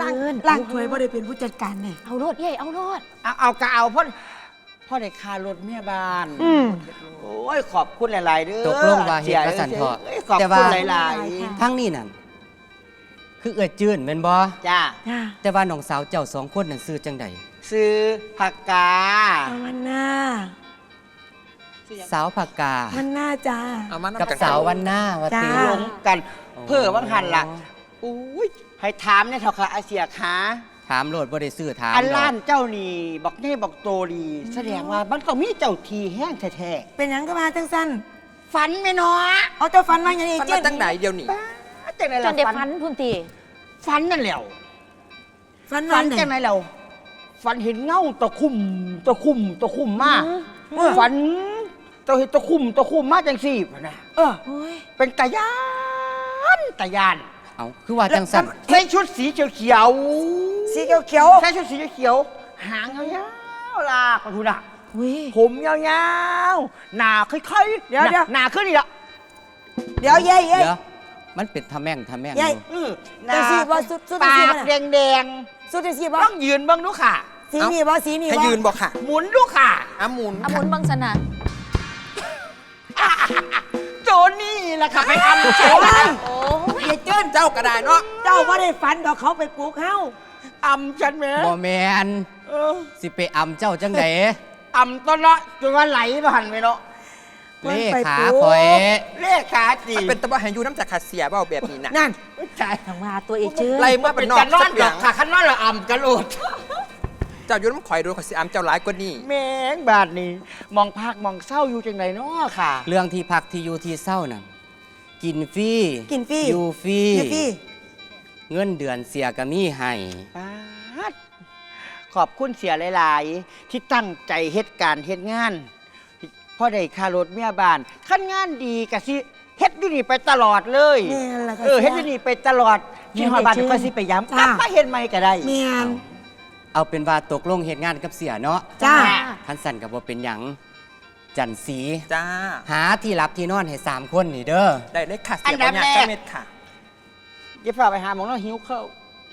ล่างเชิญล่างถวยบ่ได้เป็นผู้จัดการเนี่ยเอาโลดเย่เอาโลดเอาเอาก็เอาพ่อพ่อได้ค่ารถเมียบ้านอืมโอ้ยขอบคุณหลายๆเด้อตกลงว่าเฮ็ดว่าซั่นเถาะเอ้ยขอบแต่คุว่าณหลายทั้งนี้นั่นคือเอื้อจื้นแม่นบ่ๆจ้าจ้าแต่ว่าน้องสาวเจ้าสองคนนั่นซื้อจังใดซื้อผักกาเอามันหน้าสาวผักกามันหน้าจ้าเอามากับนำกันสาววันหน้าว่าติจ้าลงกันอ๋อเพื่อว่างหันล่ะ อุ้ยให้ถามเนี่ยเถอะค่ะอาเสียขาถามโลดบ่ได้ซื้อถามอันดอกล้านเจ้านี่บอกแน่บอกโตดีแสดงว่ามันก็มีเจ้าทีแห้งแท้เป็นหยังก็มาจังสั้นๆฝันไหมเนาะเอาเจ้าฟันมาอย่างนี้มันเจ๊มาตั้งไหนเดียวนี่จังไหนจล่ะนเด็ฝัฟันพุ่นตีฝันนั่นแหละฟันฝัวันนจังไหนเราฝันเห็นเงาตะคุ่มตะคุ่มตะคุ่มมากเออฝันตะเห็นตะคุ่มตะคุ่มมากจังสี่นะเออ โอ้ยเป็นตะยานตะยาน เอาคือว่าจังสั่นใส่ชุดสีเขียวสีเขียวเขียวๆใส่ชุดสีเขียวๆหางยาวๆลากไปคุณอะอุ้ยผมยาวๆหนาค่อยๆเดี๋ยวเดี๋ยวหนาขึ้นอีกอะเดี๋ยวเย้เย้เดี๋ยวมันเป็นทะแม่งทะแม่งใหญ่อยู่อือหจังสีบ่สุดสุดจังปาสีกบ่แดน่ะงแดงสุดจังสีๆบ่ต้องยืนเบ้างดูค่ะสีนี่บ่สีนี่ให้บ่ยืนบอกค่ะ หมุนดูค่ะอาหมุนเอาหมุนบังสนะ โจนี่แหละค่ะไปอำโจนโอ้ยเย้เจิ้นเจ้ากระไดเนาะเจ้าบ่ได้ฝันดอกเขาไปปลูกเฮาอำฉันไหมบ่แม่นเออสิไปอำเจ้าจังไดอำต้นเนาะจนว่าไหลมาหันไปเนาะเลขาข่อยเลขขาจีมันเป็นตะบะแห่งยูน้ำจากขาเสียเบาแบบนี้นะนั่นใช่ทางว่าตัวเอกเชิญไล่มาเป็เป็นนนนอกักนนอสันกดออย่างกค่ะขันนอนละอำกันโลด เจ้ายูน้ำข่อยดูข่อยสิอามเจ้าร้ายกว่านี้แมงบาทนี่มองภาคมองเศร้าอยู่จังไหนเนาะค่ะ เรื่องที่พักที่อยู่ที่เศร้านั่นกินฟรีกินฟรี อยู่ฟรีอยู่พี่เงินเดือนเสียก็มีให้ป๊าดขอบคุณเสียหลาย ๆ ที่ตั้งใจเฮ็ดการเฮ็ดงานพ่อได้ค่ารถเมียบ้านขั้นงานดีกะสิเฮ็ดอยู่นี่ไปตลอดเลยแม่นล่ะค่ะเออเฮ็ดอยู่นี่ไปตลอดที่หอยบ้านก็สิไปย้ำกลับมาเฮ็ดใหม่ก็ได้แม่นเอาเป็นว่าตกลงเหตุงานกับเสียเนาะจ้า คันสั่นกับว่าเป็นหยังจันสี จ้า หาที่รับที่นอนให้สามคนนี่เด้อได้เลยค่ะ เสีอัยนดัปับญญาแรก เจ้าเม็ดค่ะ อย่าพาไปหาหมองเนาะหิวข้าว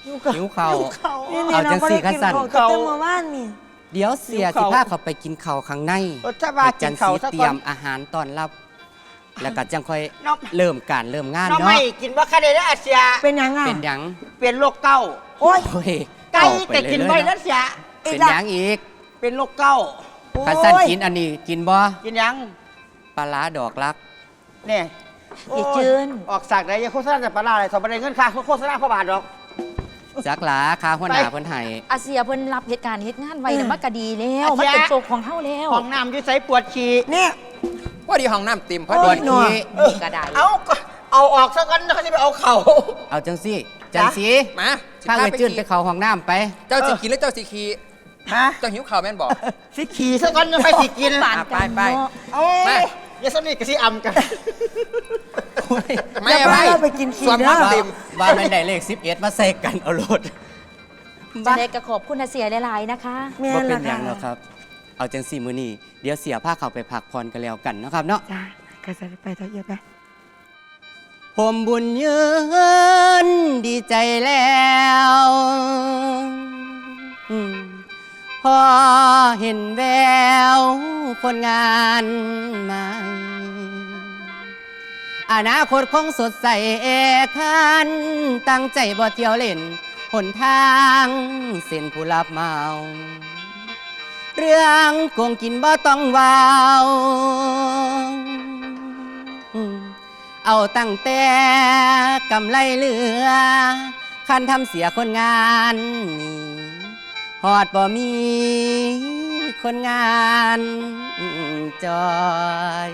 หิวข้าวหิวข้าวหิวข้าวนี่นี่เอาน้จัองงบ่สิได้กินคันสั่นข้าวตั้งแต่เมื่อวานนี่เดี๋ยวเสียหิวสิข้าว พาเขาไปกินข้าวข้างในเออถ้าว่าจักินนข้าสีวซะเตรีก่อยนมอาหารต้อนรับ แล้วก็จังค่อยน้อง เริ่มการเริ่มงานน้องเนาะไม่กินว่าคะแนนได้อาเซียเป็นหยังอะเป็นหยังเป็นโรคเก้าโอ้ย โอ้ย ไก่เอาแต่กินไปเลยแล้วเนาะเสียเป็นหยังอีกเป็นโรคเก้าคันสั่นกินอันนี้กินบ่กินยังปลาร้าดอกรักเนี่ยเอกเชิญออกสากไหนยังโฆษณาแต่ปลาร้าอะไรสองประเด็นเงินค่าโฆษณาเข้าบาทหรอกจักหลาคาหัวหน้าไปเพิ่นให้อาเซียเพิ่นรับเหตุการณ์เหตุงานไว้อืมแต่ะมันก็ดีแล้วอาเซีมันยเป็นโชคของเฮาแล้วห้องน้ำอยุ่ใส่ปวดฉี่เนี่ยว่าดีห้องน้ำเต็มพอโอ้ดียหน่อยเออก็ได้เอาก็ เอาออกซะกันแล้วเขาจะไปเอาเข่า เอาจังสิจันสีมาสิถ้าพาเอ้ยจื้นไปขี่เข้าห้องน้ำไป เจ้าสิขี่หรือเจ้าสิขี่ฮะเจ้าหิวข่าวแม่นบอกสิขี่ซะกันแล้วไปสิกินปานกันไปไปเนาะเอาไปอย่าสนิทกับสิอำกันไม่อย่าอะไรพาเราไปกินขี้ส่วนเด้พัอกเต็มว่าแม่นได้เลข11มาใส่กันเอาโลดจะได้กระขอบคุณอาเซียหลายๆนะคะแม่บ่นเป็นล่ะหยังค่ะหรอกครับ เอาจังสี่มื้อนี้เดี๋ยวเสียผ้าเขาไปพักผ่อนกันแล้วกันเนาะครับเนาะจ้าก็จะไปเถอะเยอะไป ผมบุญยืนดีใจแล้วพอเห็นแววคนงานใหม่อนาคตคงสดใสเอคันตั้งใจบ่เที่ยวเล่นหนทางเส้นผู้รับเมา เรื่องโกงกินบ่ต้องวาว เอาตั้งแต่กำไรเหลือ คันทำเสียคนงานนี่หอดบ่มีคนงานจอย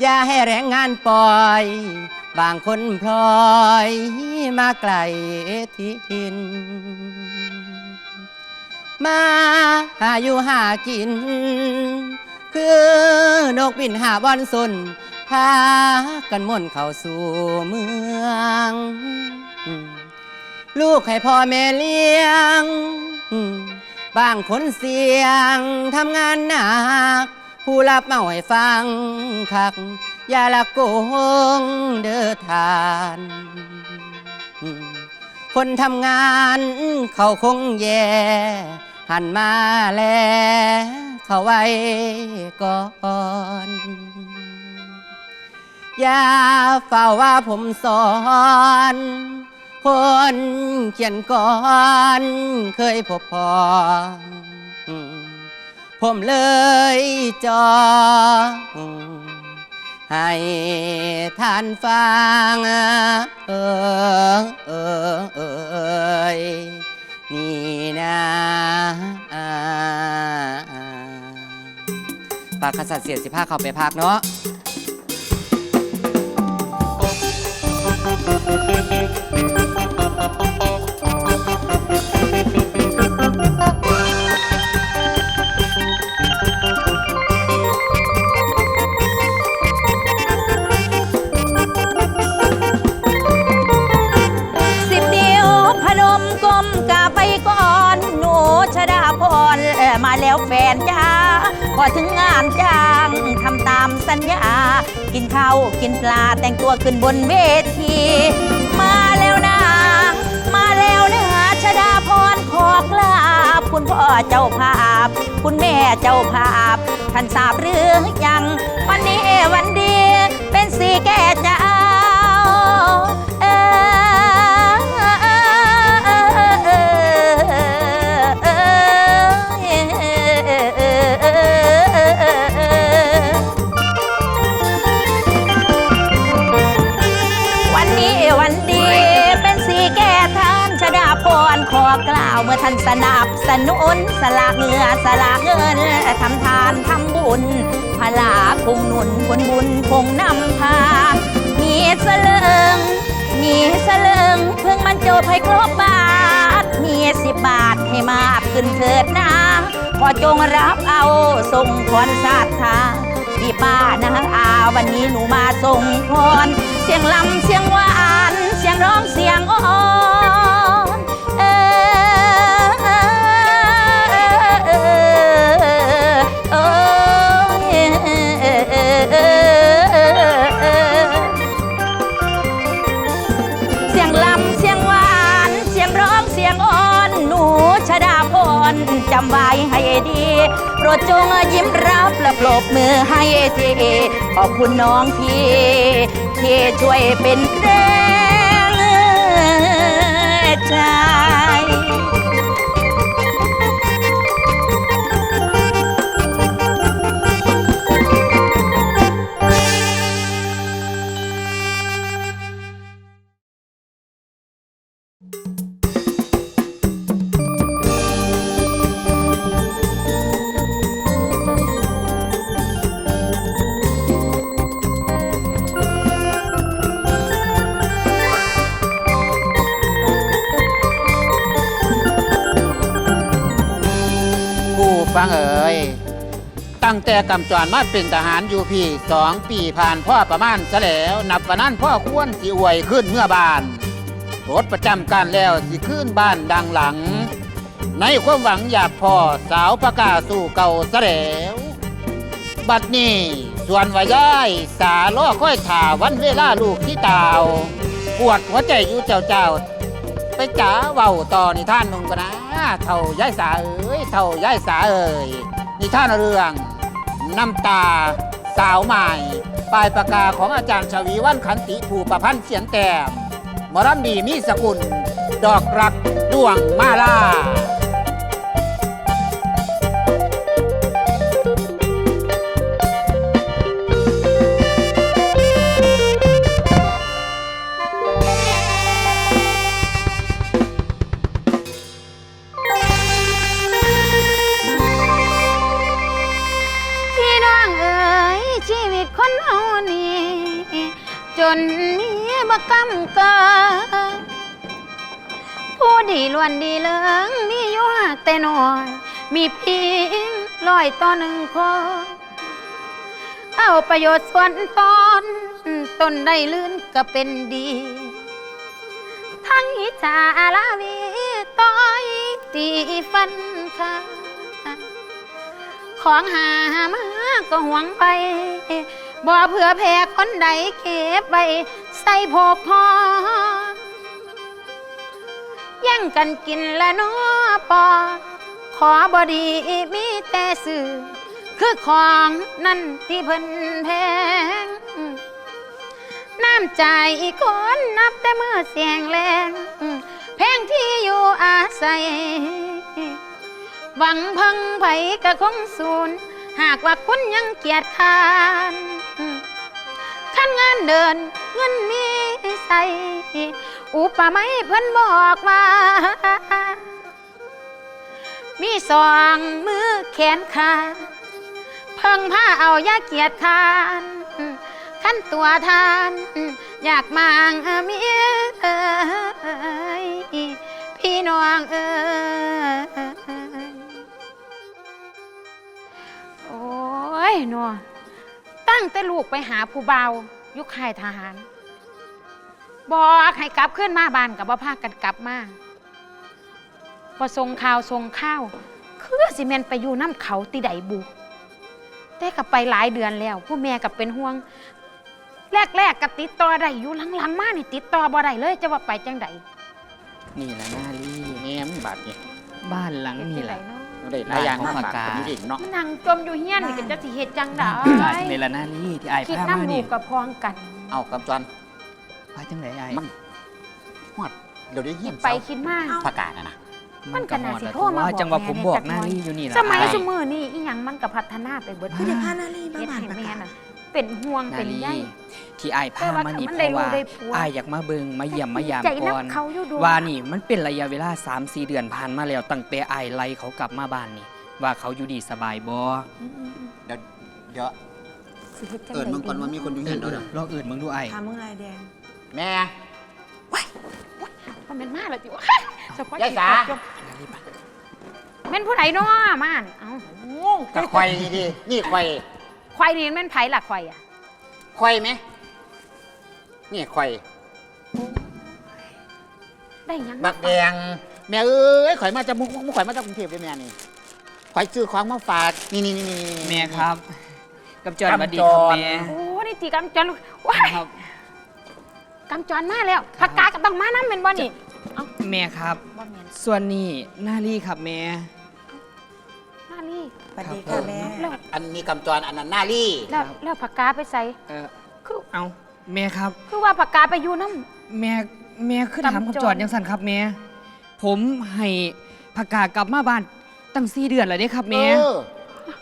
อย่าให้แรงงานปล่อย บางคนพลอยมาไกลทิน มาหาอยู่หากิน คือ นกบินหาบอนสนพากันม่นเข้าสู่เมือง ลูกให้พ่อแม่เลี้ยง บางคนเสียงทำงานหนัก ผู้รับเมาให้ฟังคัก อย่าละโกงเด้อทาน คนทำงานเขาคงแย่หันมาแล เขาไว้ก่อนอย่าเฝ้าว่าผมสอน คนเขียนก่อนเคยพบพอ ผมเลยจองให้ท่านฟังเออเออเออนี่นะ ปากขสัตเสียสิภาเขาไปภาคเนาะสิบนิ้วพนมกลมกาไปก่อน หนูชดาพรมาแล้วแฟนจ้า อถึงงานจ้างทำตามสัญญา กินข้าวกินปลาแต่งตัวขึ้นบนเวที มาแล้วนะ มาแล้วนะชดาพรขอกลาบ คุณพ่อเจ้าภาพ คุณแม่เจ้าภาพ ท่านทราบหรือยัง วันนี้วันดี เป็นสีแก่จ้า ท่านสนับสนุนสละเงือสละเงินทำทานทำบุญพลาคงหนุนผลบุญคงนำพา มีเสลิงมีเสลิงเพิ่งมันโจบให้ครบบาท มีสิบบาทให้มากขึ้นเถิดนะขอจงรับเอาส่งพรศรัทธาพี่ป้านางอาวันนี้หนูมาส่งพร เสียงลำเสียงหวาน เสียงร้องเสียงอ่อนำไว้ให้ดีโปรดจงยิ้มรับและปรบมือให้ทีขอบคุณน้องพี่ที่ช่วยเป็นแรง กำจรมาเป็นทหารอยู่พี่สองปีผ่านพ่อประมาณซะแล้ว นับวันนั้นพ่อควรสิอวยขึ้นเมื่อบานรถประจำการแล้วสิขึ้นบ้านดังหลัง ในความหวังอยากพ่อสาวประกาสู่เก่าซะแล้วบัดนี้ส่วนว่ายายสาล้อค่อยถ่าวันเวลาลูกที่ตาวปวดหัวใจอยู่เจ้าเจ้าไปจ๋าเว้าต่อนิทานนุ่งกันนะเท่ายายสาเอ้ยเท่ายายสาเอ้ยนิทานเรื่อง น้ำตา สาวใหม่ ปลายปากกาของอาจารย์ชวีวันขันติภูประพันธ์เสียงแต้มมรำดีมีสกุล ดอกรักดวงมาลา จนมีบกำเกิดผู้ดีล้วนดีเลิงมีอยู่หากแต่น้อย มีเพียงร้อยต่อหนึ่งคนเอาประโยชน์ส่วนตอนตนได้ลื่นก็เป็นดี ทั้งอิจฉาลาวีต้อยตีฟันค่ะของหามาก็หวงไป บ่เพื่อแพ้คนใดเก็บไว้ใส่พกพองกันกินละนอปอ ขอบอดีมีแต่สื่อ คือของนั่นที่เพิ่นแพง น้ำใจอีกคนนับแต่เมื่อเสียงแรง แพงที่อยู่อาศัย หวังพังไผกะคงสูญหากว่าคุณยังเกียจคาน ขั้นงานเดิน เงินมีใส่อุปมาเพิ่นบอกว่า มีสองมือแขนขาเพิ่งผ้าเอายาเกียจคร้านขั้นตัวทาน อยากมางเมียเอ้ยพี่น้องเอ้ยโอ้ยนัว ตั้งแต่ลูกไปหาผู้เบาอยุคค่ายทหารบอกให้กลับขึ้นมาบ้านกับว่าพากันกลับมาพอส่งข่าวส่งข้าว คือสิแมนไปอยู่น้ำเขาติไดบุแต่กับไปหลายเดือนแล้ว ผู้แม่กับเป็นห่วง แรกๆกับติดต่อได้อยู่หลังๆ มานี่ติดต่อบ่ได้เลยจะว่าไปจังใดนี่ละนาลีแม่มึงบาดนี่บ้านหลังเฮ็ดนี่ที่ไหนละ เนาะบ่ได้หลายอย่างบ้านของน้ำบาดปากกาคนนี้เด็กเนาะนั่งจมอยู่เฮียนนี่ก็จะสิเฮ็ดจังไดนี่ละนาลีที่ไอ้ายคิดพามาน้ำลูนี่กกับพองกัน เอากำจรพาจังไหนไอ้ายมันฮอดเดี๋ยวได้เฮียนไปเสาคิดมาประกาศนะนะมันก็น่าสิแล้วโทรมาบอกจังหวะแม่ผมเนี่ยบอกจักหน่นาอยลีอยู่นี่ละสมัยอ้าสมือนี่อีหยังมันก็พัฒนาไปเบิดผู้ใหญ่พานาลีมาเฮ็ดบ้านให้ประแม่กาศน่ะ เป็นห่วงนาเป็นลีใย ที่ไอ้ายพามานี่แต่ว่าเพได้ราะลูว่ากได้ผัวไอ้ายอยากมาเบิงมาเยี่ยมมายามใจก่อนน้ำเขาอยู่ดูว่านี่มันเป็นระยะเวลา 3-4 เดือนผ่านมาแล้วตั้งแต่ไอ้ายไล่เขากลับมาบ้านนี่ ว่าเขาอยู่ดีสบายบ่เดี๋ยวเดี๋ยวสิฮ็ดจังเอิญใดมึงก่อนว่ามีคนอยู่เฮียนเดี๋ยวเดี๋ยวลองอื่นมึงดูไอ้ายถามมึงลายแดงแม่ มันเป็นมาแล้วจิวะเฉพาะยายสาจิตจบแม่นผู้ใดน้อมาเนี่ยเอ้ากับควายนี่ดินี่ควาย ควายนี่แม่นไผล่ะควายอะควายไหมนี่ควายได้หยังบักแดงแม่เอ้ยข่อยมาจากมุกมุกข่อยมาจากกรุงเทพเลยแม่นี่ข่อยซื้อของมาฝากนี่นี่นี่นี่นี่ แม่ครับ กับจอนสวัสดีครับกำจรแม่ โอ้นี่ตีกำจรลูกว้ายครับ กำจรมาแล้วผักกาก็ต้องมาน้ำเป็นบ่นี่แม่ครับ บ่แม่นส่วนนี้นาลีครับแม่มานี่ สวัสดีค่ะแม่ แล้วอันนี้กำจรอันนั้นหน้าลี่แล้วแล้วผักกาไปใส่เออคือเอาแม่ครับ คือว่าผักกาไปอยู่น้ แม่แม่ขึ้นถามกำจรคำจอดยังสั่นครับแม่ผมให้ผักกาดกลับมาบ้านตั้งสี่เดือนแล้วเด้ครับแม่เออ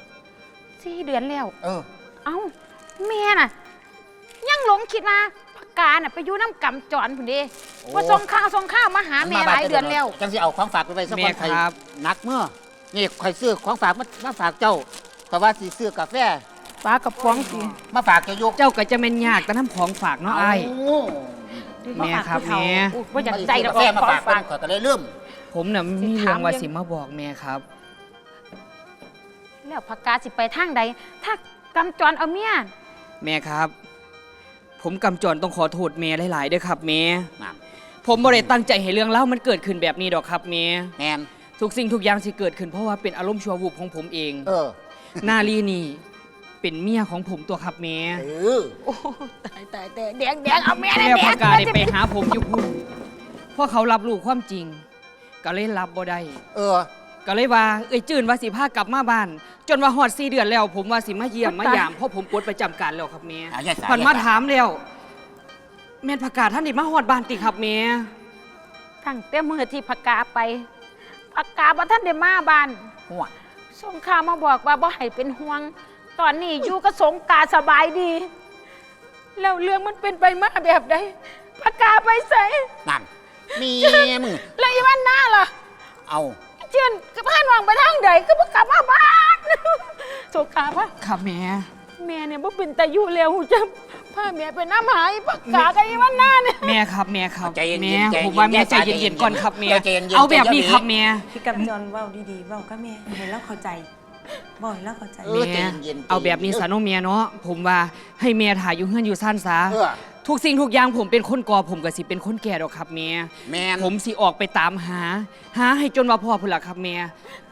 ำสี่เดือนแล้ว เออ เอ้าแม่น่ะ ยังหลงคิดว่าผักกาน่ะไปอยู่น้ำกำจรพุ่นเด้โอ้ ว่าส่งข้าวส่งข้าวมาหาแม่หลายเดือนแล้วจังสิเอาของฝากไปไว้สักแม่วันคใครรับ นักเมื่อ นี่ข่อยซื้อของฝากมามาฝากเจ้าเพราะว่าสิซื้อกาแฟปลากับฟองสิมาฝากเจ้ายกเจ้าก็จะเป็นยากแต่น้ำของฝากเนาะไอ้ายเแม่ครับแม่ ว่าอยากใจกากับแฟมาขอฝากฝากข่อยก็เลยลืมผมน่ะมีสิเรื่องถามว่ายังสิมาบอกแม่ครับ แล้วผักกาสิไปทางใด ถ้ากำจรเอาเมียแม่ครับ ผมกำจรต้องขอโทษแม่หลายๆเด้อครับแม่นั่นผมบ่ได้ตั้งใจให้เรื่องเล่าวมันเกิดขึ้นแบบนี้ดอกครับแม่ แมน ทุกสิ่งทุกอย่างสิเกิดขึ้นเพราะว่าเป็นอารมณ์ชั่ววูบของผมเอง เออนาลีนี่เป็นเมียของผมตัวครับแม่เออโอ้ตายตายแต่แดงแดงเอาแม่แม่แดพงากาได้ไปหาผมอยู่พุ่นเพราะเขารับรู้ความจริง ก็เลยรับบ่ได้เออ ก็เลยว่าเอ้ยจื่นว่าสิพากลับมาบ้าน จนว่าฮอด4เดือนแล้ว ผมว่าสิมาเยี่ยมมายามเพราะผมปลดประจำการแล้วครับแม่อะยายสาผ่านมาายสถามแล้ว แม่นประกาศท่านนี่มาฮอดบ้านติครับแม่ ตั้งแต่มือที่ผักกาไป ผักกาบ่ท่านได้มาบ้านหัวส่งข่าวมาบอกว่าบ่ให้เป็นห่วง ตอนนี้อยู่ก็สงกรารสบายดี แล้วเรื่องมันเป็นไปมาแบบใดผักกาไปใส่นั่นมีมึงแล้วอีวันหน้าล่ะ เอาเจือนกับพานวางไปทางใดก็บ่กลับมาบ้านสงกรารพะครับแม่ แม่เนี่ยบ่เป็นตาอยู่แล้วหูจั พาแม่ไปน้ำหายผักกากับอีวันหน้าเนี่ยแม่ครับแม่ครับใจเย็นๆแม่ใจเย็นๆผมว่าแม่ใจใจเย็นๆเย็นๆก่อนครับแม่ใจเย็นๆเอาแบบนี้ใจเย็นๆครับแม่ พี่กำจรเว้าดีๆเว้าก็แม่ให้เราเข้าใจบ่ให้เราเข้าใจเออ แม่ใจเย็นๆเอาแบบนี้ซะเนาะแม่เนาะผมว่าให้แม่ถ่ายอยู่เฮือนอยู่ซ่านซะเออทุกสิ่งทุกอย่างผมเป็นคนก่อผมก็สิเป็นคนแก่ดอกครับแม่แมนผมสิออกไปตามหา หาให้จนว่าพ่อพุ่นล่ะครับแม่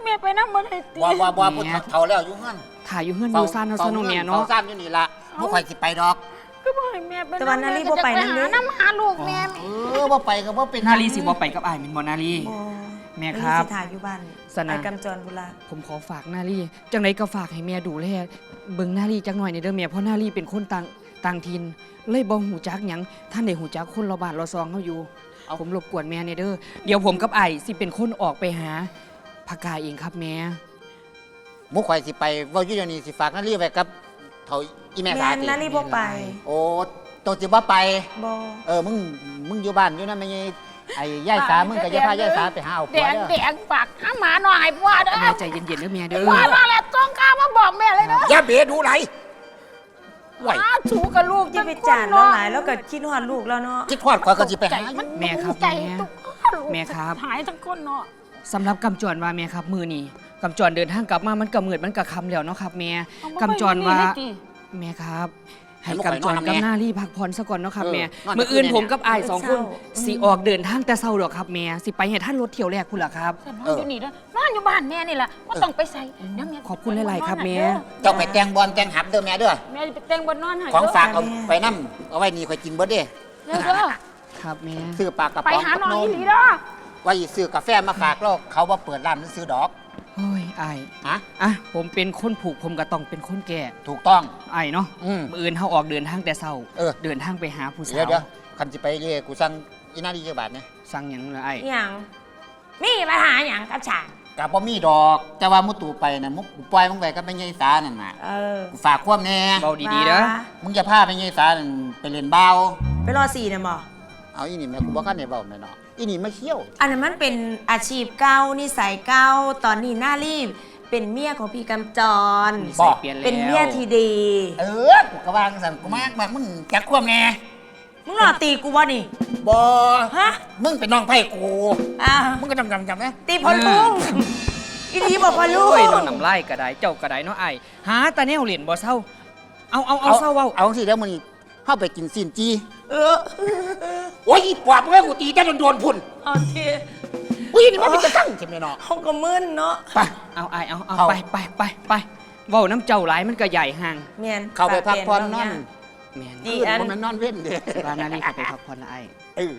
แม่ไปน้ำมันให้ตีว่าว่าว่าแม่พูดเท่าแล้วอยู่งั้นถ่ายอยู่เฮือนอยู่ซ่านเนาะซะเนาะแม่เนาะเฝ้าซ่านอยู่นี่ละพวกข่อยสิไปดอก ก็บ่ให้แม่ไปแต่ว่านาลีบ่ไปแม่นำก็เด้ จะหาน้ำหาลูกแม่เออว่าไปก็ว่าเป็นนาลีสิบ่ไปกับอ้ายแม่นบ่นาลีบ่แม่ครับนาลีสิถ่ายอยู่บ้านสนะ ไอ้กำจรบุระผมขอฝากนาลีจังไดก็ฝากให้แม่ดูแลเบิ่งนาลีจักหน่อยในเด้อแม่เพราะนาลีเป็นคนต่างต่างถิ่นเลยบ่หูจักหยังท่านได้หูจักคนเราบ้านเราซองเฮาอยู่ผมรบกวนแม่ในเด้อเดี๋ยวผมกับอ้ายสิเป็นคนออกไปหาพากาเองครับแม่ หมุข่อยสิไปเว่าอยู่เดี๋ยวนี้สิฝากนาลีไว้กับ เฒ่าอีแม่แม่สาตินาลีบ่ไปโอ้ตัวสิบ่ไป บ่เออมึงมึงอยู่บ้านอยู่นั่นไม่ไงไอ้ย่ายสามึงกับย่าพาย่ายสาไปหาเอาแดผัวงเด้อแดงฝากหาหมาหน่อยพ่อเด้อแม่ใจเย็นๆเด้อแม่เด้อพ่อมาแล้วต้องกล้ามาบอกแม่เลยเด้ออย่าเบะดูไหลไหวอ้าถูกับลูกที่ไปจานแล้วหลายแล้วก็คิดฮอดลูกแล้วเนาะ คิดทอดข่อยก็สิไปหาอยู่ แม่ครับใจแม่ทุกลูกแม่ครับ หายทั้งคนเนาะ สำหรับกำจรว่าแม่ครับมือนี้ กำจรเดินทางกลับมามันก็มืดมันก็ค่ำแล้วเนาะครับแม่เอามกำจรว่าไได้ติแม่ครับให้ให้ลูกกำจรไปนอนกับนะแม่หน้ารีพักผ่อนซะก่อนเนาะครับเออแม่นอนมืออื่นแต่คืนผมกับเนี่ยอายสองคนเศร้าสิออกเดินทางแต่เศร้าดอกครับแม่สิไปให้ท่านรถเที่ยวแรกคุณล่ะครับแต่นอนอยู่นี่เด้อนอนอยู่บ้านแม่นี่แหละว่าต้องไปใส่เดี๋ยวแม่ขอบคุณหลายๆครับแม่เจ้าไปแต่งบอลแต่งหับเด้อแม่เด้อแม่จะไปแต่งบนนอนให้ของเด้ฝากเอาไปนํเอาไว้นี่ข่อยกินเบิดเด้เด้อเด้อครับแม่ซื้อปลากระไปป๋องหากับหน่อยนอีมหลีเด้อไว้ซื้อกาแฟมาฝากแล้วเขาบ่เปิดร้านซื้อดอก โอ้ยอายฮะอะผมเป็นคนผูกผมก็ต้องเป็นคนแก่ถูกต้องอายเนาะอืม มืออื่นเฮาออกเดินทางแต่เศร้าเออ เดินทางไปหาผู้สาเดี๋ยววเดี๋ยวคันสิไปเรียกูสั่งอีนาดีจักบาทเนี่ยสั่งหยังล่ะอายอหย่างมีปัญหาอย่างกับฉากกะบ่มีดอกแต่ว่ามุตูไปน่ะมุกปล่อยมึงไว้กับแม่ยายสานั่นน่ะเออกูฝากความแน่เบาดีๆเด้อว่ามึงอย่าพาแม่ยายสานั่นไปเล่นเบาไปรอสี่นะบ่เอาอีนี่แม่กูบ่คันได้เว้าแม่เนาะ อีนี่มาเที่ยว อันนั้นมันเป็นอาชีพเก่านิสัยเก่าตอนนี้หน้ารีบ เป็นเมียของพี่กำจรนิสัยเปลี่ยนแล้วเป็นเมียที่ดี เออกูก็ว่าจังซั่นกูมากมากมึงจักความแน่มึงหลอตีกูบ่นี่บ่ฮะ มึงเป็นน้องไผ่กูอ่ามึงก็จำจำจำนะตีพอลุงอีนีบอกพอลุงโอ้ยนอนน้ำลายก็ได้เจ้าก็ได้เนาะอายหาตาแนวเหรียญบ่เศร้า เอาเอาเอาเศร้าเว้าเอาสิเดี๋ยวมึงเข้าไปกินซีนจี เออ โอ้ยอีปอบมึงให้กูตีแต่โดนๆพุ่นเอาทีอุ้ยนี่มันเป็นตะสั่งใช่ไหมเนาะเขาก็มึนเนาะไป เอาอายเอาเอาเอา ไปไปไปไปเว้าน้ำเจ้าหลายมันก็ใหญ่ห่างเมียนเข้าไปพักผ่อนนอนแม่นดีคืนอันบ่แมันนอนเว้นเด้บ้านนาลีเข้าไปพักผ่อนละไอ้ายเออ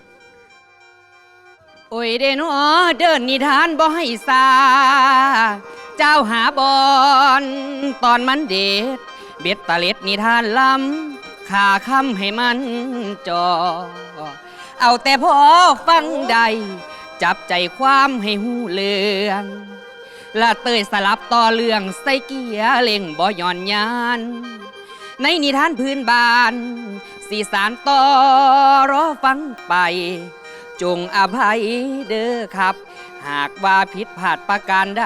โอ้ยเดนอเดินนิทานบ่ให้ซา เจ้าหาบอนตอนมันเด็ดเบ็ดตะเล็ดนิทานลำขาคำให้มันจอ เอาแต่พอฟังใด จับใจความให้หูเลืองละเตยสลับต่อเรื่องใส่เกียร์เล่งบ่ย่อนยาน ในนิทานพื้นบ้าน สีสารต่อรอฟังไป จงอภัยเด้อครับ หากว่าผิดพลาดประการใด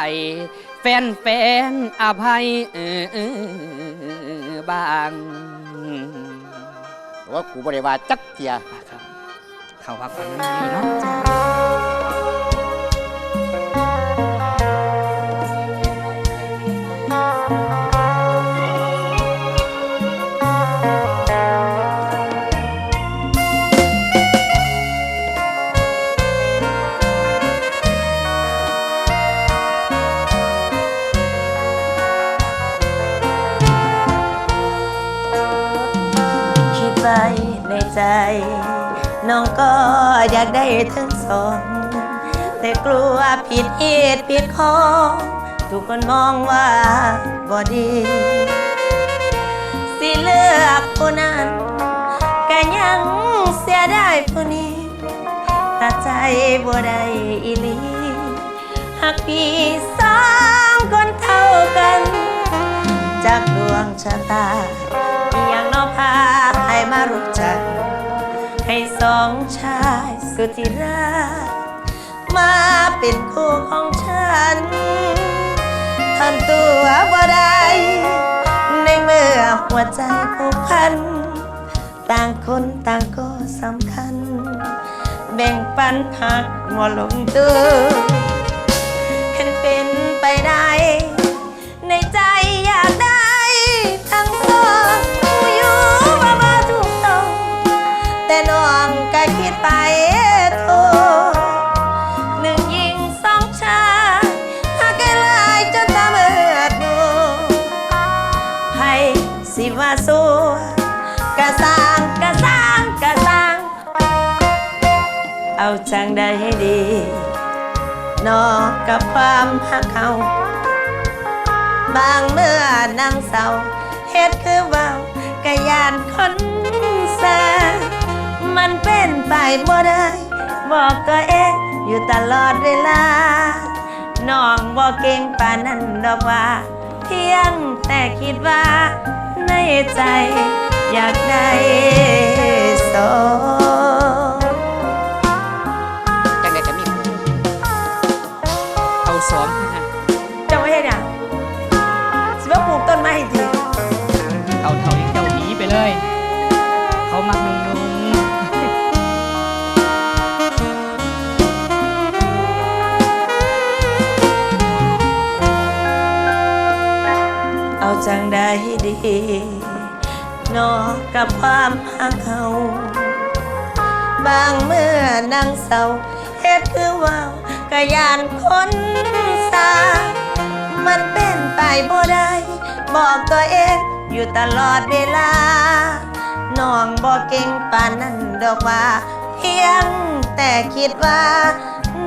แฟนแฟนๆอภัยเออบาง ว่ากูบ่ได้ว่าจักเทียร เขาพักผ่อนมันดีเนาะคิดไว้ในใจ น้องก็อยากได้ทั้งสอง แต่กลัวผิดเหตุผิดข้อทุกคนมองว่าบ่ดี สิเลือกผู้นั้นก็ยังเสียได้ผู้นี้ตัดใจบ่ได้อีลีหากพี่สองคนเท่ากัน จากดวงชะตามีอย่างน้อพาให้มารู้จัก ให้สองชายสุดที่รักมาเป็นคู่ของฉันทันตัวบ่ได้ในเมื่อหัวใจผูกพัน ต่างคนต่างก็สำคัญ แบ่งปันหักหมอลงตัวเห็นเป็นไปได้ ให้ดี นอกกับความหักเขาบางเมื่อนั่งเศร้าเฮ็ดคือเบากะยานคนแซมันเป็นไปบ่ได้ บอกตัวเองอยู่ตลอดเวลา น้องบอกเก่งป่านนั้นดอกว่าเพียงแต่คิดว่า ในใจอยากได้สอง สองคือกันจะไม่เห็นอะสิว่าปลูกต้นไม้ให้ทีเอาเท่าที่เจ้าหนีไปเลย เขามักนุ่งเอาจังได้ดีนอกกับความหักเขาบางเมื่อนั่งเศร้าเฮ็ดคือเว่าว กยานคนสา มันเป็นไปบ่ได้ บอกตัวเองอยู่ตลอดเวลา น้องบอกเก่งปานนั้นดอกว่า เพียงแต่คิดว่า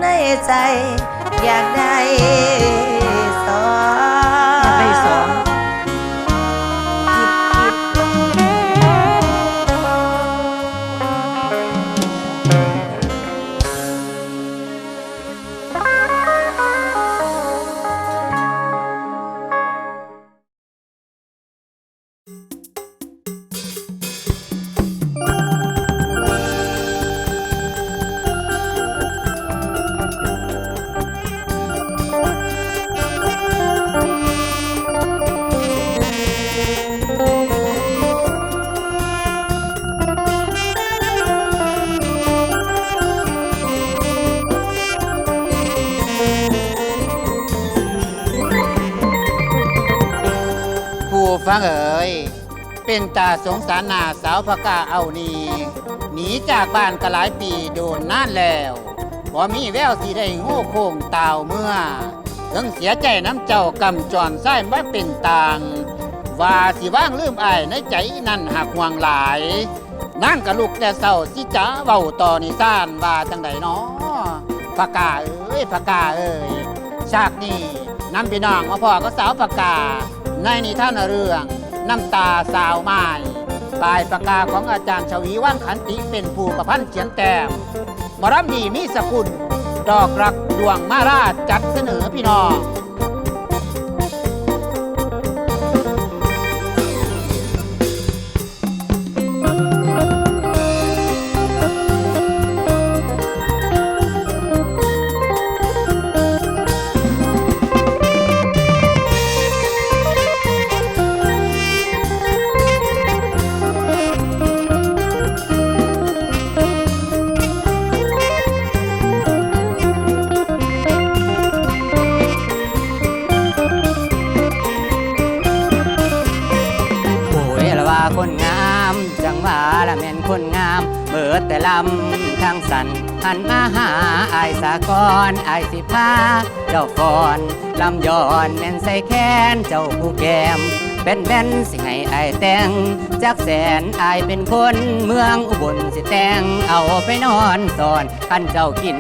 ในใจอยากได้ เป็นตาสงสารนาสาวพกาเอานีหนีจากบ้านกะหลายปีโดนนานแล้วบ่มีแววสิได้โง่โค้งตาวเมื่อถึงเสียใจน้ำเจ้ากำจรไส้ไม่เป็นต่าง ว่าสิว่างลืมอายในใจนั่นหักห่วงหลายนั่งกะลุกแต่เศร้าสิจ๋าเว้าต่อนิซ่านว่าจังใดน้อพกาเอ้ยพกาเอ้ยฉากนี้นำพี่น้องมาพ่อก็สาวปากา ในนิท่านเรื่อง น้ำตาสาวไม้ปลายปากกาของอาจารย์ชวีว่างขันติเป็นผู้ประพันธ์เขียนแต้มมรำดีมีสกุล ดอกรักดวงมาราชจัดเสนอพี่น้อง แต่ลำทางสันหันมาหาอายสากรอายสิพาเจ้าฟอนลำย้อนแม่นใส่แค้นเจ้าผู้แก้มเป็นแบนสิให้อายแต่งจากแสนอายเป็นคนเมืองอุบลสิแต่งเอาไปนอนสอนคันเจ้ากิน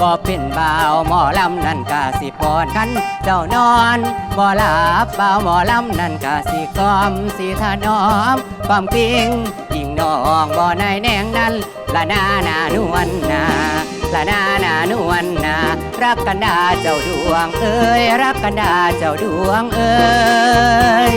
บ่เป็นบ่าวหมอลำนั่นกาสิพรคันเจ้านอนบ่หลับบ่าวหมอลำนั่นกาสิกอมสิถนอมความจริงยิงน้องบ่ในายแนงนั้นละนานานวลนาละนานานวลนารักกันดาเจ้าดวงเอ้ยรักกันดาเจ้าดวงเอ้ย